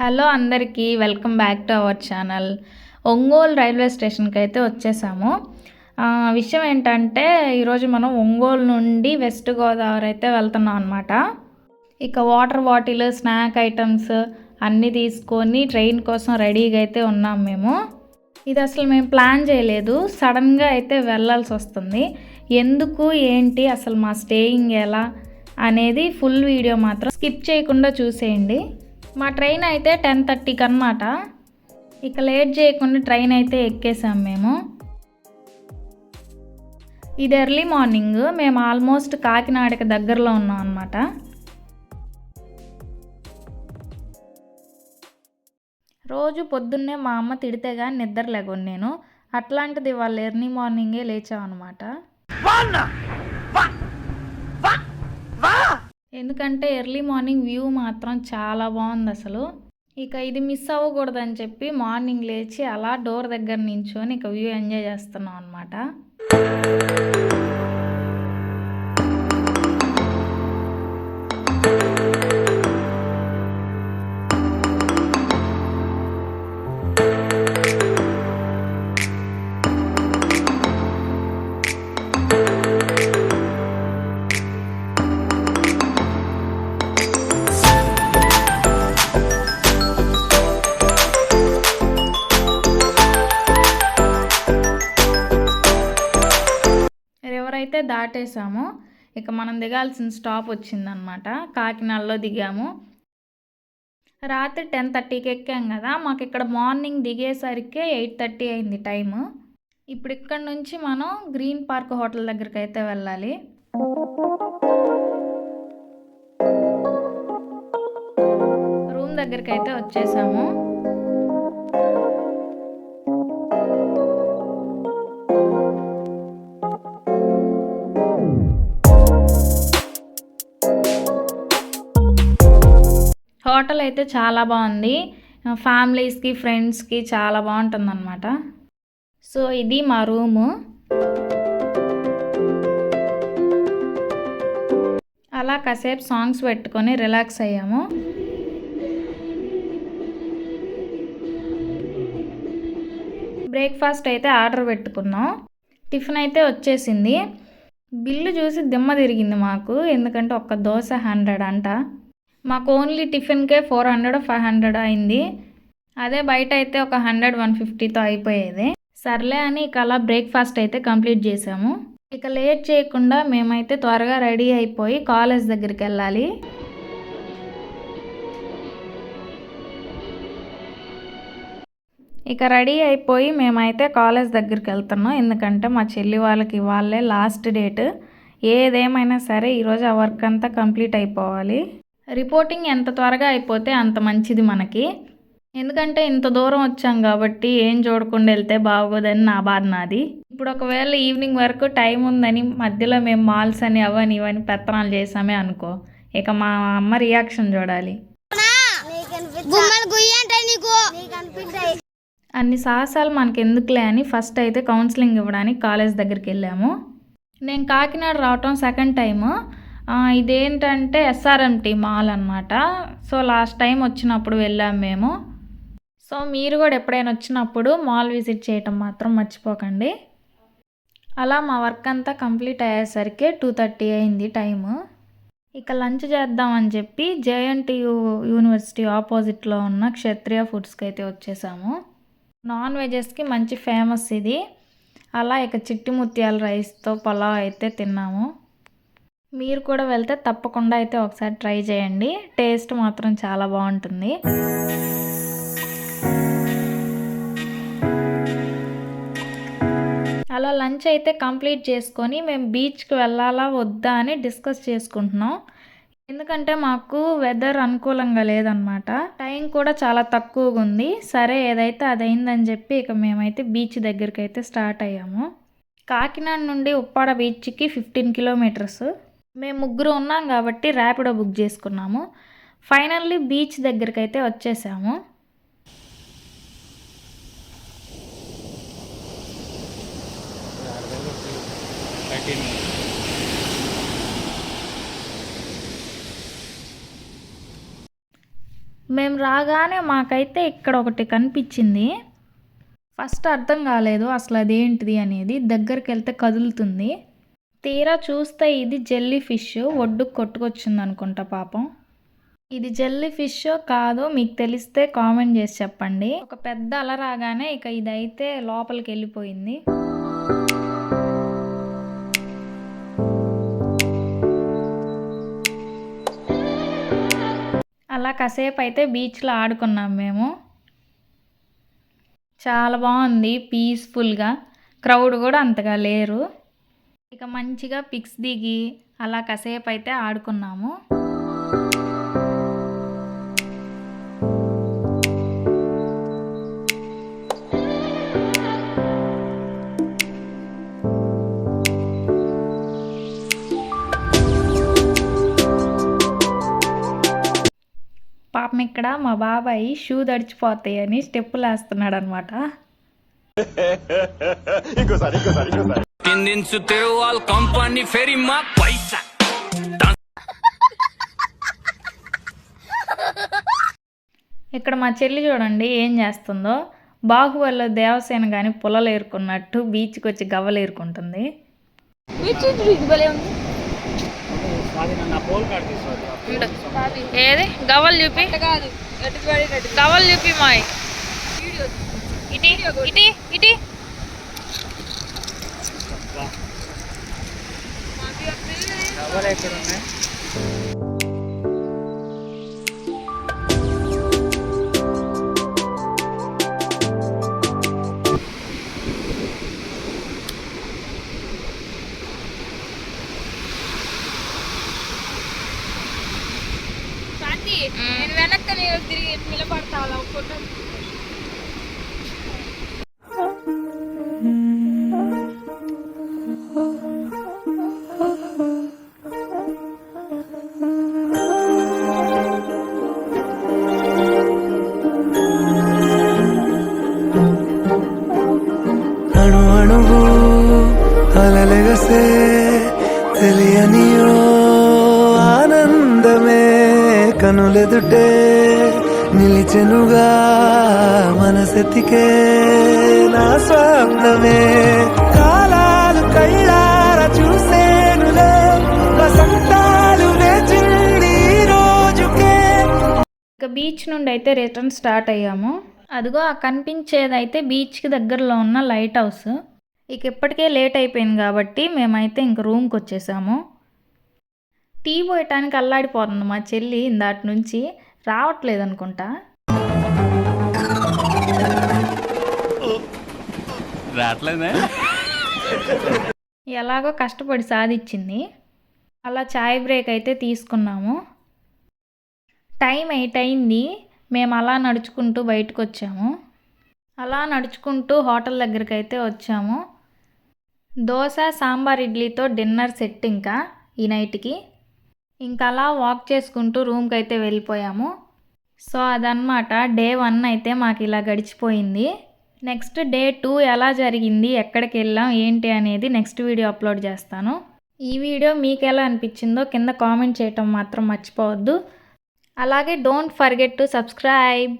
Hello అందరికీ welcome back to our channel. Ongole railway స్టేషన్కి అయితే వచ్చేసాము విషయం ఏంటంటే ఈరోజు మనం ఒంగోలు నుండి వెస్ట్ గోదావరి అయితే వెళ్తున్నాం అనమాట ఇక వాటర్ బాటిల్ స్నాక్ ఐటమ్స్ అన్నీ తీసుకొని ట్రైన్ కోసం రెడీగా అయితే ఉన్నాం మేము. ఇది అసలు మేము ప్లాన్ చేయలేదు. సడన్గా అయితే వెళ్ళాల్సి వస్తుంది. ఎందుకు ఏంటి అసలు మా స్టేయింగ్ ఎలా అనేది ఫుల్ వీడియో మాత్రం స్కిప్ చేయకుండా చూసేయండి. మా ట్రైన్ అయితే టెన్ థర్టీకి అనమాట ఇక లేట్ చేయకుండా ట్రైన్ అయితే ఎక్కేసాం మేము. ఇది ఎర్లీ మార్నింగ్. మేము ఆల్మోస్ట్ కాకినాడకి దగ్గరలో ఉన్నాం అనమాట రోజు పొద్దున్నే మా అమ్మ తిడితే కానీ నిద్ర నేను. అట్లాంటిది వాళ్ళు ఎర్లీ మార్నింగే లేచామన్నమాట. ఎందుకంటే ఎర్లీ మార్నింగ్ వ్యూ మాత్రం చాలా బాగుంది అసలు. ఇక ఇది మిస్ అవ్వకూడదని చెప్పి మార్నింగ్ లేచి అలా డోర్ దగ్గర నించొని ఇక వ్యూ ఎంజాయ్ చేస్తున్నాం అనమాట దాటేసాము. ఇక మనం దిగాల్సిన స్టాప్ వచ్చిందనమాట కాకినాడలో దిగాము. రాత్రి టెన్ థర్టీకి ఎక్కాం కదా మాకు ఇక్కడ మార్నింగ్ దిగేసరికి ఎయిట్ థర్టీ అయింది టైము. ఇప్పుడు ఇక్కడ నుంచి మనం గ్రీన్ పార్క్ హోటల్ దగ్గరికి అయితే వెళ్ళాలి. రూమ్ దగ్గరికి అయితే వచ్చేసాము. హోటల్ అయితే చాలా బాగుంది. ఫ్యామిలీస్కి ఫ్రెండ్స్కి చాలా బాగుంటుంది అనమాట సో ఇది మా రూము. అలా కాసేపు సాంగ్స్ పెట్టుకొని రిలాక్స్ అయ్యాము. బ్రేక్ఫాస్ట్ అయితే ఆర్డర్ పెట్టుకున్నాం. టిఫిన్ అయితే వచ్చేసింది. బిల్లు చూసి దిమ్మ తిరిగింది మాకు. ఎందుకంటే ఒక్క దోశ హండ్రెడ్ అంట. మాకు ఓన్లీ టిఫిన్కే ఫోర్ హండ్రెడ్ ఫైవ్ హండ్రెడ్ అయింది. అదే బయట అయితే ఒక హండ్రెడ్ వన్ ఫిఫ్టీతో అయిపోయేది. సర్లే అని ఇక అలా బ్రేక్ఫాస్ట్ అయితే కంప్లీట్ చేసాము. ఇక లేట్ చేయకుండా మేమైతే త్వరగా రెడీ అయిపోయి కాలేజ్ దగ్గరికి వెళ్ళాలి. ఇక రెడీ అయిపోయి మేమైతే కాలేజ్ దగ్గరికి వెళ్తున్నాం. ఎందుకంటే మా చెల్లి వాళ్ళకి వాళ్ళే లాస్ట్ డేట్. ఏదేమైనా సరే ఈరోజు ఆ వర్క్ అంతా కంప్లీట్ అయిపోవాలి. రిపోర్టింగ్ ఎంత త్వరగా అయిపోతే అంత మంచిది మనకి. ఎందుకంటే ఇంత దూరం వచ్చాం కాబట్టి ఏం చూడకుండా వెళ్తే బాగోదని నా బాధ నాది. ఇప్పుడు ఒకవేళ ఈవినింగ్ వరకు టైం ఉందని మధ్యలో మేము మాల్స్ అని అవని ఇవని పెత్తనాలు చేసామే అనుకో ఇక మా అమ్మ రియాక్షన్ చూడాలి. అన్ని సాహసాలు మనకి ఎందుకులే అని ఫస్ట్ అయితే కౌన్సిలింగ్ ఇవ్వడానికి కాలేజ్ దగ్గరికి వెళ్ళాము. నేను కాకినాడ రావటం సెకండ్ టైము ఇదేంటంటే ఎస్ఆర్ఎంటీ మాల్ అనమాట సో లాస్ట్ టైం వచ్చినప్పుడు వెళ్ళాం మేము. సో మీరు కూడా ఎప్పుడైనా వచ్చినప్పుడు మాల్ విజిట్ చేయటం మాత్రం మర్చిపోకండి. అలా మా వర్క్ అంతా కంప్లీట్ అయ్యేసరికి టూ థర్టీ అయింది టైము. ఇక లంచ్ చేద్దామని చెప్పి జేఎన్టీయు యూనివర్సిటీ ఆపోజిట్లో ఉన్న క్షత్రియ ఫుడ్స్కి అయితే వచ్చేసాము. నాన్ వెజెస్కి మంచి ఫేమస్ ఇది. అలా ఇక చిట్టి ముత్యాల రైస్తో పలావ్ అయితే తిన్నాము. మీరు కూడా వెళ్తే తప్పకుండా అయితే ఒకసారి ట్రై చేయండి. టేస్ట్ మాత్రం చాలా బాగుంటుంది. అలా లంచ్ అయితే కంప్లీట్ చేసుకొని మేము బీచ్కి వెళ్ళాలా వద్దా అని డిస్కస్ చేసుకుంటున్నాం. ఎందుకంటే మాకు వెదర్ అనుకూలంగా లేదనమాట టైం కూడా చాలా తక్కువగా ఉంది. సరే ఏదైతే అది చెప్పి ఇక మేమైతే బీచ్ దగ్గరికి అయితే స్టార్ట్ అయ్యాము. కాకినాడ నుండి ఉప్పాడ బీచ్కి ఫిఫ్టీన్ కిలోమీటర్స్. మేము ముగ్గురు ఉన్నాం కాబట్టి ర్యాపిడో బుక్ చేసుకున్నాము. ఫైనల్లీ బీచ్ దగ్గరికి అయితే వచ్చేసాము. మేము రాగానే మాకైతే ఇక్కడ ఒకటి కనిపించింది. ఫస్ట్ అర్థం కాలేదు అసలు అదేంటిది అనేది. దగ్గరికి వెళ్తే కదులుతుంది. తీరా చూస్తే ఇది జెల్లీ ఫిష్. ఒడ్డుకు కొట్టుకొచ్చింది అనుకుంటా పాపం. ఇది జెల్లీ ఫిష్ కాదో మీకు తెలిస్తే కామెంట్ చేసి చెప్పండి. ఒక పెద్ద అల రాగానే ఇక ఇదైతే లోపలికి వెళ్ళిపోయింది. అలా కాసేపు అయితే బీచ్లో ఆడుకున్నాం మేము. చాలా బాగుంది పీస్ఫుల్గా క్రౌడ్ కూడా అంతగా లేరు. ఇక మంచిగా పిక్స్ దిగి అలా కాసేపు అయితే ఆడుకున్నాము. పాపం ఇక్కడ మా బాబాయ్ షూ తడిచిపోతాయని స్టెప్పులు వేస్తున్నాడు అనమాట వాళ్ళ కంపెనీ ఫెరీ మా పైసా. ఇక్కడ మా చెల్లి చూడండి ఏం చేస్తుందో. బాహుబలిలో దేవసేన కానీ పుల్లలు ఏరుకున్నట్టు బీచ్కి వచ్చి గవ్వలు ఏరుకుంటుంది. ఏది? గవ్వలు చూపి. గవ్వలు చూపి మాయ్. ఇటీ ఇటీ ఇటీ. నేను వెనక్కి నేను తిరిగి నిలబడతా అలా ఫోటో తెలియనియో ఆనందమే కనులెదుటే నిలిచెనుగా మనసెతికే నా స్వప్నమే కాలాలు కళ్ళార చూసేనులే వసంతాలు వేచింది రోజుకే. ఇక బీచ్ నుండి అయితే రిటర్న్ స్టార్ట్ అయ్యాము. అదిగో ఆ కనిపించేదైతే బీచ్కి దగ్గరలో ఉన్న లైట్ హౌస్. ఇక ఇప్పటికే లేట్ అయిపోయింది కాబట్టి మేమైతే ఇంక రూమ్కి వచ్చేసాము. టీ పోయటానికి అల్లాడిపోతుంది మా చెల్లి ఇందాటి నుంచి. రావట్లేదు అనుకుంటా. రావట్లేదే? ఎలాగో కష్టపడి సాధించింది. అలా చాయ్ బ్రేక్ అయితే తీసుకున్నాము. టైం ఎయిట్ అయింది. మేము అలా నడుచుకుంటూ బయటకు వచ్చాము. అలా నడుచుకుంటూ హోటల్ దగ్గరికి అయితే వచ్చాము. దోశ సాంబార్ ఇడ్లీతో డిన్నర్ సెట్ ఇంకా ఈ నైట్కి. ఇంకా అలా వాక్ చేసుకుంటూ రూమ్కి అయితే వెళ్ళిపోయాము. సో అదనమాట డే వన్ అయితే మాకు ఇలా గడిచిపోయింది. నెక్స్ట్ డే టూ ఎలా జరిగింది ఎక్కడికి వెళ్ళాం ఏంటి అనేది నెక్స్ట్ వీడియో అప్లోడ్ చేస్తాను. ఈ వీడియో మీకు ఎలా అనిపించిందో కింద కామెంట్ చేయటం మాత్రం మర్చిపోవద్దు. అలాగే డోంట్ ఫర్గెట్ టు సబ్స్క్రైబ్.